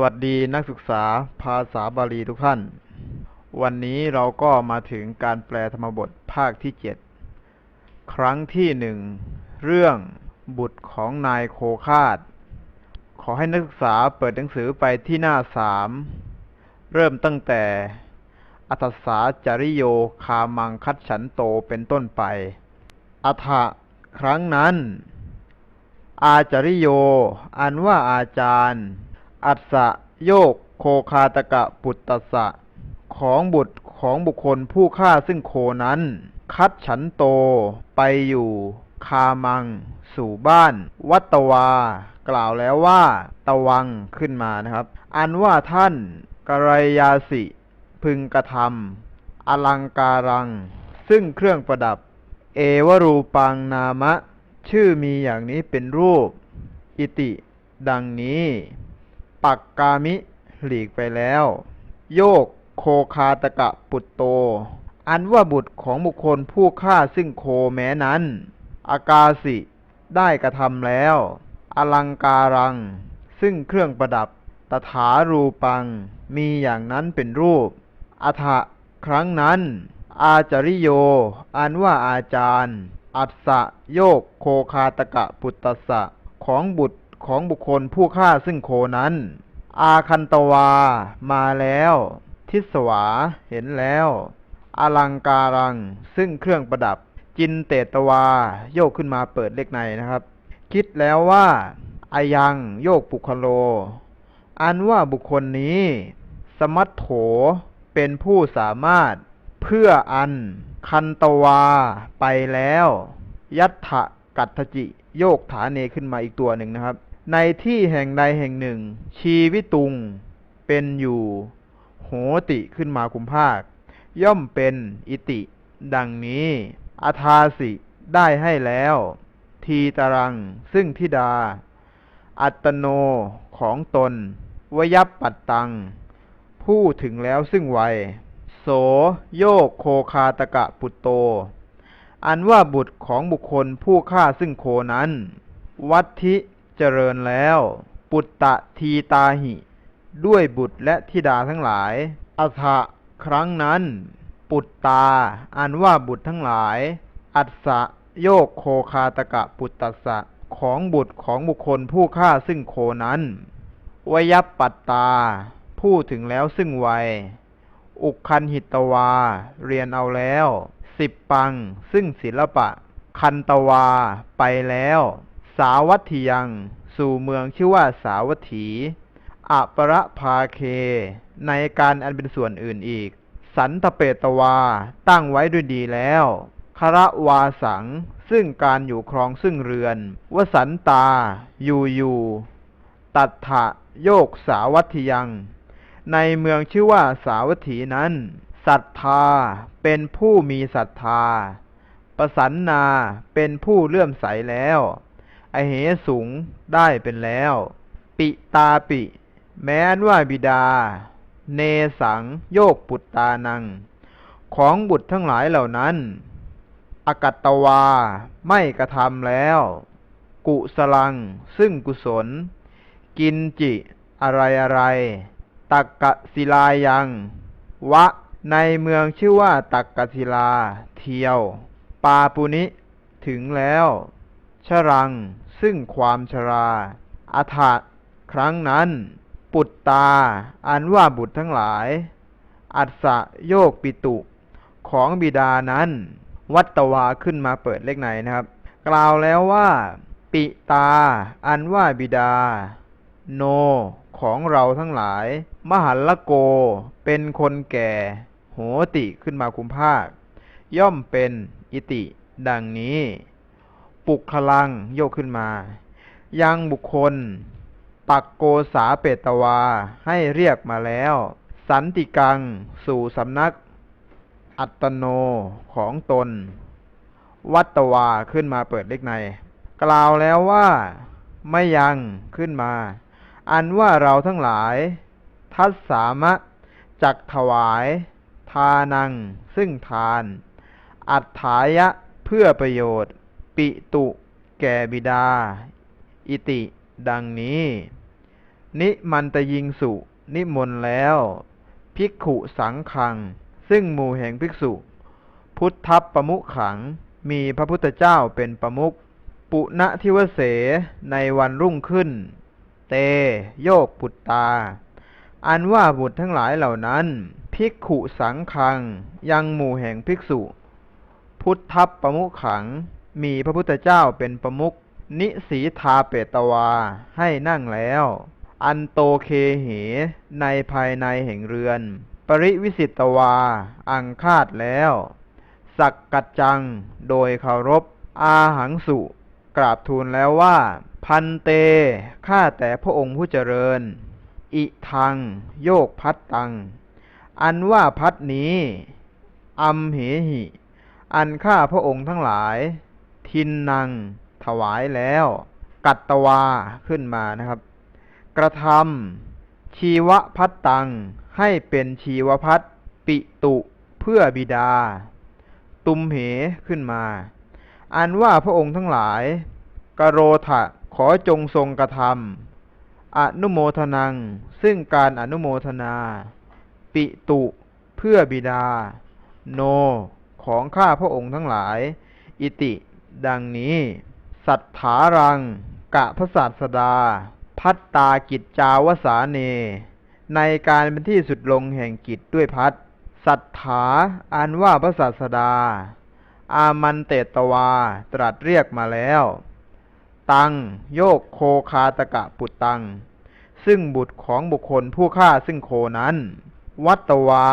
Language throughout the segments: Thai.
สวัสดีนักศึกษาภาษาบาลีทุกท่าน วันนี้เราก็มาถึงการแปลธรรมบทภาคที่เจ็ดครั้งที่หนึ่งเรื่องบุตรของนายโคคาด ขอให้นักศึกษาเปิดหนังสือไปที่หน้าสามเริ่มตั้งแต่อัตสาจริโยคามังคัดฉันโตเป็นต้นไป อัฐะครั้งนั้น อาจริโย อันว่าอาจารย์ อัสสะโยกโคคาตกะปุตตสสะ ของบุตรของบุคคลผู้ฆ่าซึ่งโคนั้น คัดฉันโตไปอยู่คามัง สู่บ้าน วัตตวา กล่าวแล้วว่าตะวังขึ้นมานะครับ อันว่าท่านกรยาสิ พึงกระทำอลังการัง ซึ่งเครื่องประดับ เอวรูปังนามะ ชื่อมีอย่างนี้เป็นรูป อิติ ดังนี้ ปักกามิหลีกไปแล้ว โยกโคคาตกะปุตโต อันว่าบุตรของบุคคลผู้ฆ่าซึ่งโคแม้นั้น อากาสิได้กระทำแล้ว อลังการัง ซึ่งเครื่องประดับ ตถารูปัง มีอย่างนั้นเป็นรูปอัฐะครั้งนั้น อาจาริโย อันว่าอาจารย์ อัสสะโยกโคคาตกะปุตตสสะของบุตร ของบุคคลผู้ฆ่าซึ่งโคนั้น อาคันตวา มาแล้ว ทิสวา เห็นแล้ว อลังการัง ซึ่งเครื่องประดับ จินเตตวา โยกขึ้นมาเปิดเลขในนะครับ คิดแล้วว่าอายังโยกปุคโล อันว่าบุคคลนี้ สมัตโถเป็นผู้สามารถเพื่ออัน คันตวา ไปแล้ว ยัตถกัตถจิ โยกฐานเนขึ้นมาอีกตัวหนึ่งนะครับ ในที่แห่งใดแห่งหนึ่ง ชีวิตุง เป็นอยู่ โหติขึ้นมาคุมภาค ย่อมเป็นอิติ ดังนี้อาทาสิได้ให้แล้ว ทีตรัง ซึ่งทิดา อัตโนของตน วยับปัตตัง ผู้ถึงแล้วซึ่งวัย โสโยกโคคาตกะปุตโต อันว่าบุตรของบุคคลผู้ฆ่าซึ่งโคนั้น วัตถิ เจริญแล้ว ปุตตะทีตาหิ ด้วยบุตรและธิดาทั้งหลายอัฐะครั้งนั้น ปุตตาอันว่าบุตรทั้งหลาย อัสสะโยกโคคาตกะปุตตสสะของบุตรของบุคคลผู้ฆ่าซึ่งโคนั้น วยับปัตตา ผู้ถึงแล้วซึ่งวัย อุคันหิตวา เรียนเอาแล้ว สิบปัง ซึ่งศิลปะ คันตวา ไปแล้ว สาวัตถียัง สู่เมืองชื่อว่าสาวัตถีอัปรภาเค ในการอันเป็นส่วนอื่นอีก สันตเปตวา ตั้งไว้ด้วยดีแล้วคระวาสัง ซึ่งการอยู่ครองซึ่งเรือน วสันตา อยู่อยู่ตัทะโยกสาวัตถียัง ในเมืองชื่อว่าสาวัตถีนั้นศรัทธาเป็นผู้มีศรัทธา ประสันนาเป็นผู้เลื่อมใสแล้ว อเหสูงได้เป็นแล้ว ปิตาปิ แม้นว่าบิดา เนสังโยกปุตตานัง ของบุตรทั้งหลายเหล่านั้น อกัตตวาไม่กระทำแล้ว กุสลังซึ่งกุศล กินจิอะไรอะไร ตักกะศิลายัง วะในเมืองชื่อว่าตักกะศิลา เทียว ปาปุนิ ถึงแล้ว ชรัง ซึ่งความชราอัฐะครั้งนั้น ปุตตา อันว่าบุตรทั้งหลาย อัสสะโยกปิตุ ของบิดานั้น วัตตวาขึ้นมาเปิดเลขไหนนะครับ กล่าวแล้วว่า ปิตา อันว่าบิดา โน ของเราทั้งหลาย มหัลละโก เป็นคนแก่ โหติขึ้นมาคุมภาค ย่อมเป็นอิติ ดังนี้ ปุกคลังโยกขึ้นมา ยังบุคคล ปักโกษาเปตวาให้เรียกมาแล้ว สันติกังสู่สำนัก อัตโนของตน วัตตวาขึ้นมาเปิดเลขใน กล่าวแล้วว่าไม่ยังขึ้นมา อันว่าเราทั้งหลาย ทัศสามะจักถวาย ทานัง ซึ่งทาน อัฏฐายะเพื่อประโยชน์ ปิตุแก่บิดา อิติ ดังนี้ นิมันตยิงสุ นิมนต์แล้ว ภิกขุสังคัง ซึ่งหมู่แห่งภิกษุ พุทธประมุขขัง มีพระพุทธเจ้าเป็นประมุข ปุณทิวเส ในวันรุ่งขึ้น เต โยกปุตตา อันว่าบุตรทั้งหลายเหล่านั้น ภิกขุสังคัง ยังหมู่แห่งภิกษุ พุทธประมุขขัง มีพระพุทธเจ้าเป็นประมุขนิสีทาเปตวาให้นั่งแล้ว อันโตเคเห ในภายในแห่งเรือน ปริวิสิตวา อังคาดแล้ว สักกัจจัง โดยเคารพ อาหังสุ กราบทูลแล้วว่า พันเต ข้าแต่พระองค์ผู้เจริญ อิทัง โยกพัดตัง อันว่าพัดนี้ อัมเหหิ อันข้าพระองค์ทั้งหลาย ทินนัง ถวายแล้ว กัตตวาขึ้นมานะครับ กระทำชีวพัดตัง ให้เป็นชีวพัดปิตุเพื่อบิดา ตุมเหขึ้นมา อันว่าพระองค์ทั้งหลาย กโรทะขอจงทรงกระทำอนุโมทนัง ซึ่งการอนุโมทนา ปิตุเพื่อบิดา โน ของข้าพระองค์ทั้งหลาย อิติ ดังนี้ สัทธารัง กะพระศาสดา พัตตากิจจาวสาเน ในการเป็นที่สุดลงแห่งกิจด้วยพัดสัทธาอันว่าพระศาสดา อามันเตตวา ตรัสเรียกมาแล้ว ตังโยกโคคาตกะปุตตัง ซึ่งบุตรของบุคคลผู้ฆ่าซึ่งโคนั้น วัตตวา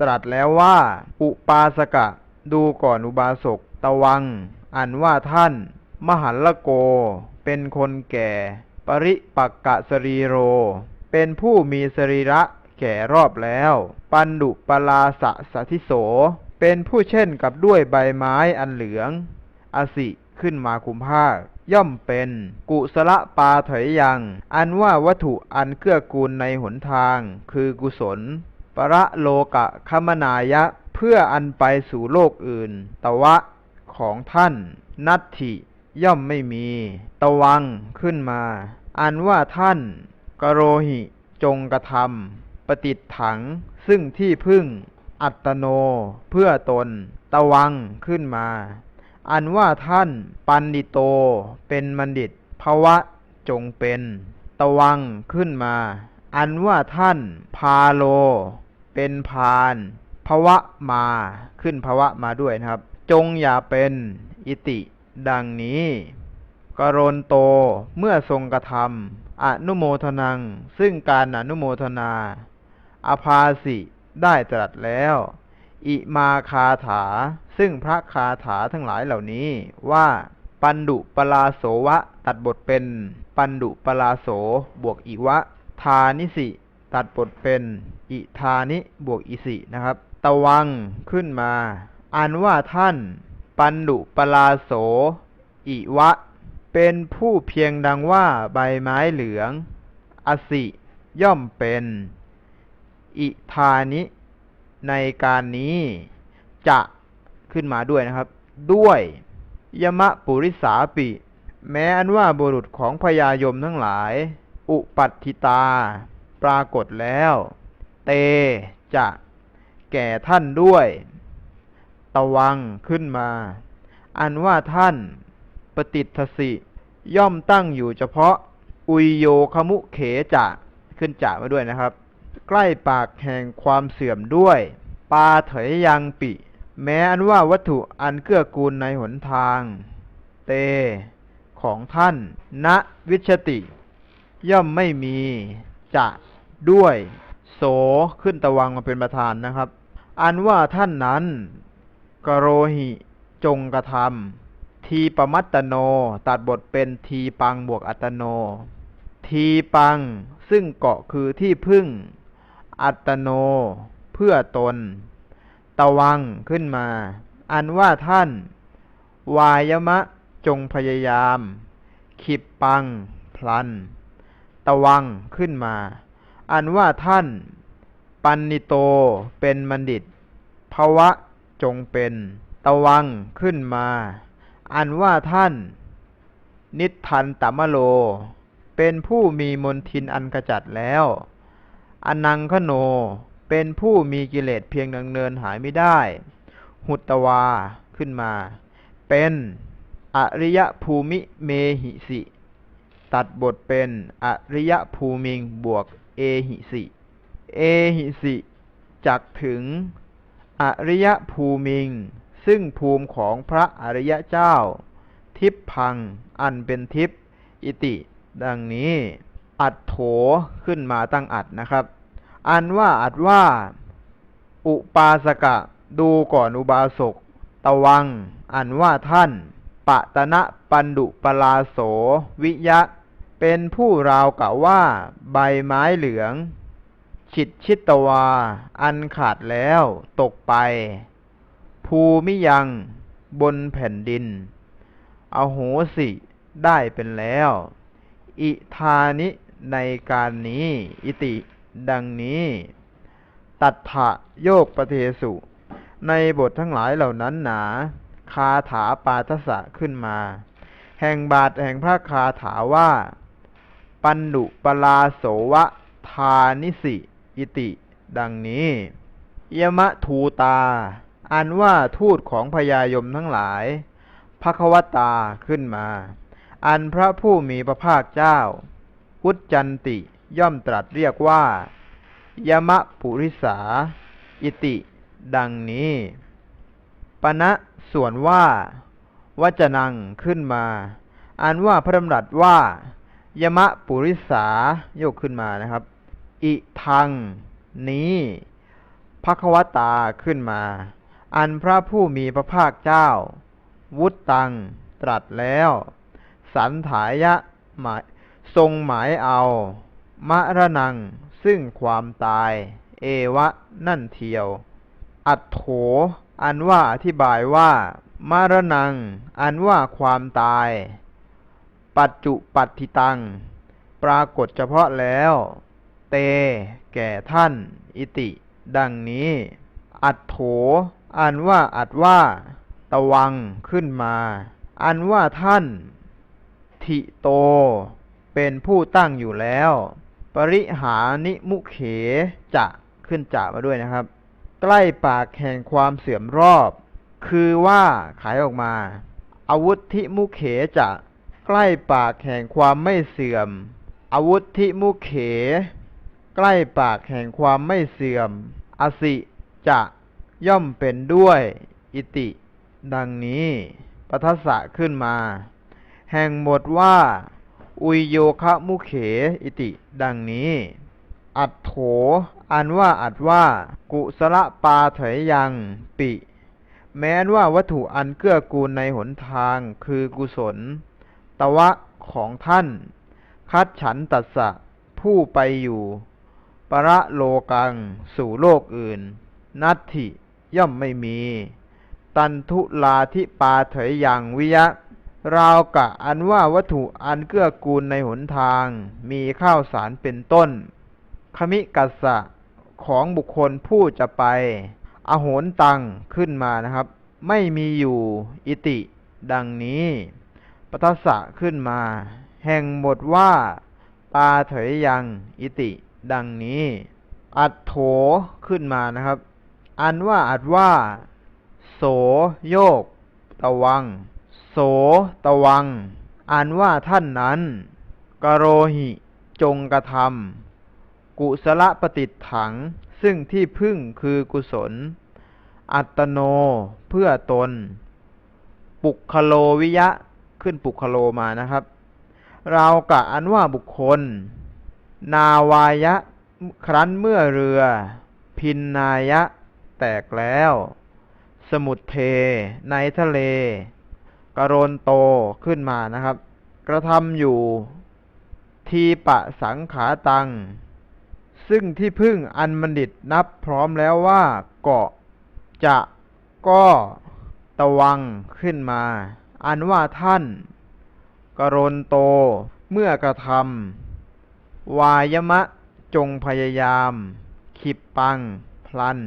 ตรัสแล้วว่า อุปาสกะ ดูก่อนอุบาสก ตวัง อันว่าท่าน มหันลโก เป็นคนแก่ ปริปักกะสรีโร เป็นผู้มีสรีระแก่รอบแล้ว ปันดุปลาสะสะทิโส เป็นผู้เช่นกับด้วยใบไม้อันเหลือง อสิขึ้นมาคุมภาค ย่อมเป็นกุสละปาเถยยัง อันว่าวัตถุอันเกื้อกูลในหนทาง คือกุศล ประโลกะคมนายะ เพื่ออันไปสู่โลกอื่นตวะ ของท่าน นัตถิย่อมไม่มี ตวังขึ้นมา อันว่าท่านกโรหิจงกระทำปฏิดถัง ซึ่งที่พึ่ง อัตโน เพื่อตน ตวังขึ้นมา อันว่าท่านปันดิโต เป็นบัณฑิตภวะจงเป็น ตวังขึ้นมา อันว่าท่านพาโล เป็นพานภวะมาขึ้นภวะมาด้วยนะครับ จงอย่าเป็นอิติ ดังนี้ กรณโตเมื่อทรงกระทำอนุโมทนัง ซึ่งการอนุโมทนา อภาสิได้ตรัสแล้ว อิมาคาถา ซึ่งพระคาถาทั้งหลายเหล่านี้ว่าปันดุปลาโสวะ ตัดบทเป็น ปันดุปลาโสบวกอิวะ ทานิสิ ตัดบทเป็น อิทานิบวกอิสินะครับตวังขึ้นมา อันว่าท่าน ปันดุปลาโส อิวะ เป็นผู้เพียงดังว่าใบไม้เหลือง อสิย่อมเป็น อิทานิ ในการนี้ จะขึ้นมาด้วยนะครับ ด้วยยมะปุริสาปิ แม้อันว่าบุรุษของพญายมทั้งหลาย อุปัตถิตา ปรากฏแล้ว เตจะ แก่ท่านด้วย ตวังขึ้นมา อันว่าท่านปฏิทสิ ย่อมตั้งอยู่เฉพาะ อุยโยคมุเขจะขึ้นจะมาด้วยนะครับ ใกล้ปากแห่งความเสื่อมด้วย ปาเถยยังปิ แม้อันว่าวัตถุอันเกื้อกูลในหนทาง เต ของท่านณวิชติ ย่อมไม่มี จะด้วย โสขึ้นตะวังมาเป็นประธานนะครับ อันว่าท่านนั้น กโรหิจงกระทำทีปมัตตโน ตัดบทเป็นทีปังบวกอัตโน ทีปัง ซึ่งเกาะคือที่พึ่ง อัตโน เพื่อตน ตะวังขึ้นมา อันว่าท่าน วายมะจงพยายาม ขิปปัง พลัน ตะวังขึ้นมา อันว่าท่าน ปันนิโตเป็นบัณฑิตภวะ จงเป็น ตะวังขึ้นมา อันว่าท่าน นิทันตมโล เป็นผู้มีมนทินอันกระจัดแล้ว อนังคโน เป็นผู้มีกิเลสเพียงดำเนินหายไม่ได้ หุตตวาขึ้นมา เป็นอริยภูมิเมหิสิ ตัดบทเป็นอริยภูมิงบวกเอหิสิ เอหิสิจักถึง อริยภูมิง ซึ่งภูมิของพระอริยเจ้า ทิพพัง อันเป็นทิพอิติ ดังนี้ อัดโถขึ้นมาตั้งอัดนะครับ อันว่าอัดว่า อุปาสกะ ดูก่อนอุบาสก ตวัง อันว่าท่าน ปะตนะปันดุปลาโส วิยะ เป็นผู้ราวกะว่า ใบไม้เหลือง ฉิดชิตวา อันขาดแล้วตกไป ภูมิยังบนแผ่นดิน อโหสิได้เป็นแล้ว อิธานิในการนี้ อิติดังนี้ ตัทะโยกประเทสุ ในบททั้งหลายเหล่านั้นหนา คาถาปาทสะขึ้นมา แห่งบาทแห่งพระคาถาว่า ปันดุปลาโสวะทานิสิ อิติ ดังนี้ยมะทูตา อันว่าทูตของพญายมทั้งหลายภควตาขึ้นมา อันพระผู้มีพระภาคเจ้า อุจจันติย่อมตรัสเรียกว่ายมะปุริสา อิติ ดังนี้ ปณะส่วนว่าวจนังขึ้นมา อันว่าพระดำรัสว่ายมะปุริสาโยกขึ้นมานะครับ อิทัง นี้ภควตาขึ้นมา อันพระผู้มีพระภาคเจ้า วุตตัง ตรัสแล้ว สันถายะหมายทรงหมายเอา มะระนัง ซึ่งความตาย เอวะ นั่นเทียว อัตโถ อันว่าอธิบายว่ามรณัง อันว่าความตาย ปัจจุปัตติตัง ปรากฏเฉพาะแล้ว เต แก่ท่าน อิติ ดังนี้ อัตโถ อันว่าอัดว่า ตะวังขึ้นมา อันว่าท่าน ทิโต เป็นผู้ตั้งอยู่แล้ว ปริหานิมุเขจะขึ้นจะมาด้วยนะครับ ใกล้ปากแห่งความเสื่อมรอบ คือว่าขายออกมา อาวุธทิมุเขจะใกล้ปากแห่งความไม่เสื่อม อาวุธทิมุเข ใกล้ปากแห่งความไม่เสื่อม อสิจะย่อมเป็นด้วย อิติ ดังนี้ปัทสะขึ้นมา แห่งหมดว่า อุยโยคะมุเข อิติ ดังนี้ อัดโถ อันว่าอัดว่า กุสละปาเถยยังปิ แม้นว่าวัตถุอันเกื้อกูลในหนทางคือกุศล ตวะของท่าน คัดฉันตัสสะผู้ไปอยู่ ประโลกัง สู่โลกอื่น นัตถิย่อมไม่มี ตันทุลาธิปาเถยยังวิยะราวกะอันว่าวัตถุอันเกื้อกูลในหนทาง มีข้าวสารเป็นต้น คมิกัสสะของบุคคลผู้จะไป อโหนตังขึ้นมานะครับ ไม่มีอยู่อิติ ดังนี้ปัทสะขึ้นมา แห่งหมดว่า ปาเถยยังอิติ ดังนี้ อัดโถขึ้นมานะครับ อันว่าอัดว่า โสโยก ตะวัง โสตะวัง อันว่าท่านนั้น กโรหิ จงกระทำกุสลปฏิถัง ซึ่งที่พึ่งคือกุศล อัตโน เพื่อตน ปุคโลวิยะ ขึ้นปุคโลมานะครับ เรากะอันว่าบุคคล นาวายะ ครั้นเมื่อเรือ พินนายะ แตกแล้ว สมุทเท ในทะเล กรณโตขึ้นมานะครับ กระทำอยู่ ทีปะสังขาตัง ซึ่งที่พึ่งอันบัณฑิตนับพร้อมแล้วว่าเกาะจะก็ตะวังขึ้นมา อันว่าท่าน กรณโตเมื่อกระทำ วายมะจงพยายาม ขิบปัง พลัน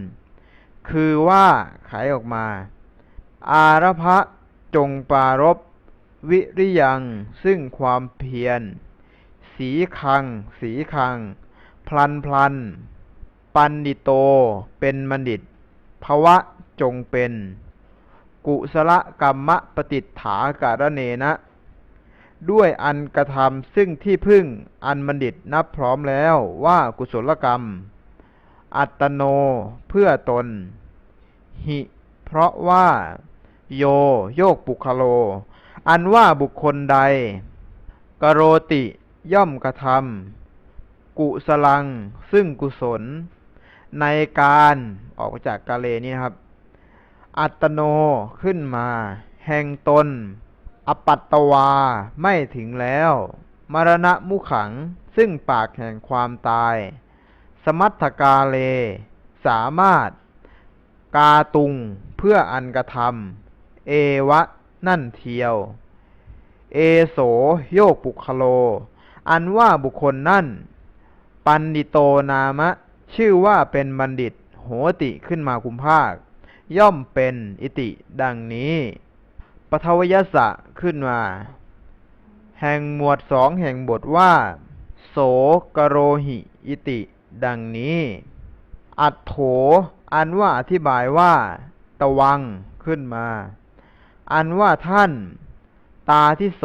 คือว่าขายออกมา อารพะจงปารบวิริยังซึ่งความเพียร สีคัง สีคัง พลันพลัน ปันดิโต เป็นบัณฑิต ภวะจงเป็น กุสลกรรมปฏิฐาการเนนะ ด้วยอันกระทำซึ่งที่พึ่งอันบัณฑิตนับพร้อมแล้วว่ากุศลกรรม อัตโนเพื่อตน หิ เพราะว่า โยโยกปุคโล อันว่าบุคคลใด กโรติย่อมกระทำกุสลังซึ่งกุศล ในการออกจากกาเลนี้นะครับ อัตโนขึ้นมา แห่งตน อปัตตวาไม่ถึงแล้ว มรณะมุขัง ซึ่งปากแห่งความตาย สมัตถกาเลสามารถ กาตุงเพื่ออันกระทำเอวะนั่นเทียว เอโสโยกปุคโล อันว่าบุคคลนั่น ปันดิโตนามะ ชื่อว่าเป็นบัณฑิตโหติขึ้นมาคุมภาค ย่อมเป็นอิติดังนี้ ปทวยสะขึ้นมา แห่งหมวดสองแห่งบทว่า โสกโรหิอิติ ดังนี้ อัตโถ อันว่าอธิบายว่า ตะวังขึ้นมา อันว่าท่าน ตาที่โส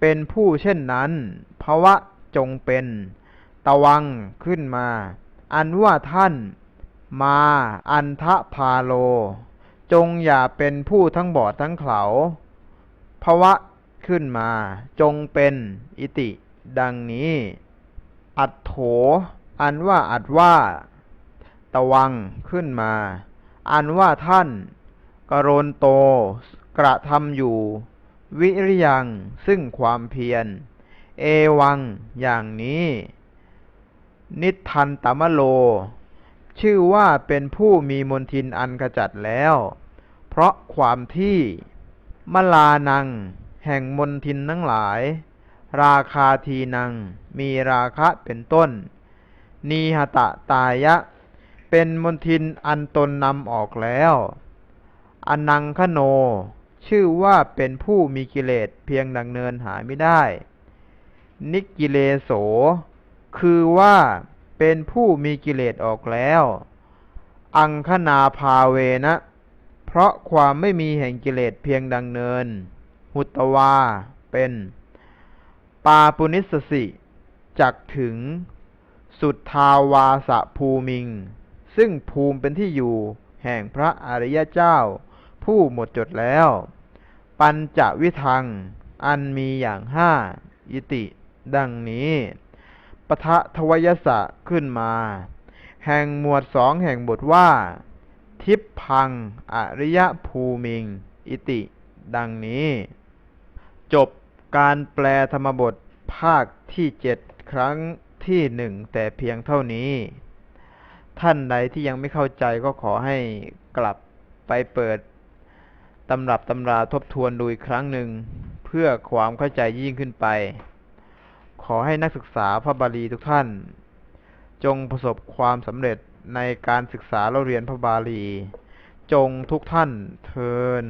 เป็นผู้เช่นนั้นภวะจงเป็น ตะวังขึ้นมา อันว่าท่าน มาอันทะพาโล จงอย่าเป็นผู้ทั้งบอดทั้งเขาภาวะขึ้นมา จงเป็นอิติ ดังนี้ อัตโถ อันว่าอัดว่า ตะวังขึ้นมา อันว่าท่านกโรนโต กระทำอยู่ วิริยังซึ่งความเพียร เอวังอย่างนี้ นิทันตมโล ชื่อว่าเป็นผู้มีมนทินอันขจัดแล้ว เพราะความที่มลานัง แห่งมนทินทั้งหลาย ราคาทีนัง มีราคะเป็นต้น นีหตะตายะ เป็นมนทินอันตนนำออกแล้ว อนังคโน ชื่อว่าเป็นผู้มีกิเลสเพียงดังเนินหายไม่ได้ นิกกิเลโส คือว่าเป็นผู้มีกิเลสออกแล้ว อังคนาภาเวนะ เพราะความไม่มีแห่งกิเลสเพียงดังเนิน หุตวา เป็น ปาปุนิสสิ จักถึง สุทธาวาสะภูมิง ซึ่งภูมิเป็นที่อยู่แห่งพระอริยเจ้า ผู้หมดจดแล้ว ปัญจวิทัง อันมีอย่างห้าอิติ ดังนี้ปทะทวยสะขึ้นมา แห่งหมวดสองแห่งบทว่า ทิพพัง อริยภูมิง อิติ ดังนี้ จบการแปลธรรมบทภาคที่เจ็ดครั้งที่หนึ่งแต่เพียงเท่านี้ ท่านใดที่ยังไม่เข้าใจก็ขอให้กลับไปเปิดตำรับตำราทบทวนดูอีกครั้งหนึ่ง เพื่อความเข้าใจยิ่งขึ้นไป ขอให้นักศึกษาพระบาลีทุกท่าน จงประสบความสำเร็จ ในการศึกษาเราเรียนพระบาลี จงทุกท่านเทิน